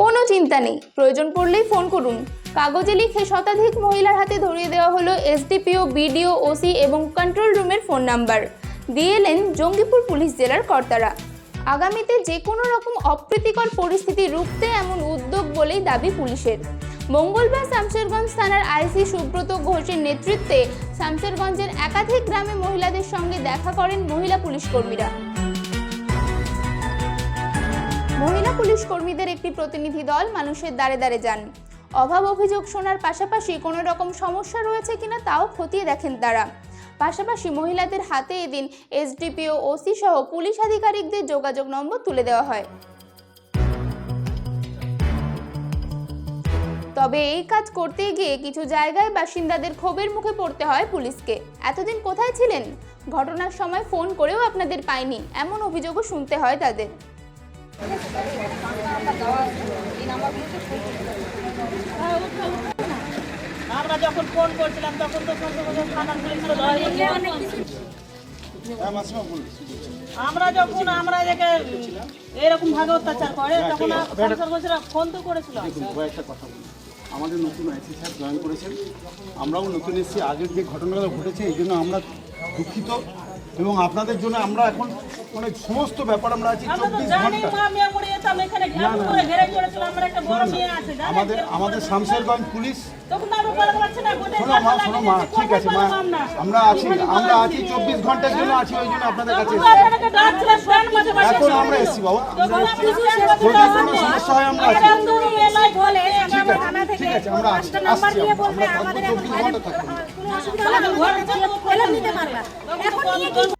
কোনো চিন্তা নেই। প্রয়োজন পড়লেই ফোন করুন। কাগজে লিখে শতাধিক মহিলার হাতে ধরিয়ে দেওয়া হলো এসডিপিও, বিডিও, ওসি এবং কন্ট্রোল রুমের ফোন নাম্বার। দিয়ে এলেন জঙ্গিপুর পুলিশ জেলার কর্তারা। আগামীতে যে কোনো রকম অপ্রীতিকর পরিস্থিতি রুখতে এমন উদ্যোগ বলেই দাবি পুলিশের। মঙ্গলবার শামশেরগঞ্জ থানার আইসি সুব্রত ঘোষের নেতৃত্বে শামশেরগঞ্জের একাধিক গ্রামে মহিলাদের সঙ্গে দেখা করেন মহিলা পুলিশ কর্মীরা। মহিলা পুলিশ কর্মীদের একটি প্রতিনিধি দল মানুষের দ্বারে দ্বারে যান। অভাব অভিযোগ শোনার পাশাপাশি কোনো রকম সমস্যা রয়েছে কিনা তাও খতিয়ে দেখেন তারা। পাশাপাশি মহিলাদের হাতে এদিন এসডিপিও, ওসি সহ পুলিশ আধিকারিকদের যোগাযোগ নম্বর তুলে দেওয়া হয়। তবে এই কাজ করতে গিয়ে কিছু জায়গায় বাসিন্দাদের ক্ষোভের মুখে পড়তে হয় পুলিশকে। এতদিন কোথায় ছিলেন? ঘটনার সময় ফোন করেও আপনাদের পাইনি। এমন অভিযোগও শুনতে হয় তাদের। আমরা যখন ফোন করছিলাম তখন তো থানার। আমরা যখন আমরা এরকম ভাবে অত্যাচার করে তখন ফোন তো করেছিল। দেখুন কয়েকটা কথা আমাদের নতুন আইসি স্যার জয়েন করেছেন। আমরাও নতুন এসেছি। আগের যে ঘটনাগুলো ঘটেছে এই জন্য আমরা দুঃখিত। এবং আপনাদের জন্য আমরা এখন মানে সমস্ত ব্যাপার আমরা আছি চব্বিশ ঘণ্টা। আমাদের আমাদের শামশেরগঞ্জ পুলিশ। শোনো মা শোনো মা ঠিক আছে মা। আমরা আছি আমরা আছি চব্বিশ ঘণ্টার জন্য আছি ওই জন্য আপনাদের কাছে এখন আমরা। এসেছি বাবা। আমরা কোনো সমস্যা হয় আমরা আছি। ঠিক আছে। আছে আমরা আসছি আমরা। থাকব? চব্বিশ ঘণ্টা থাকব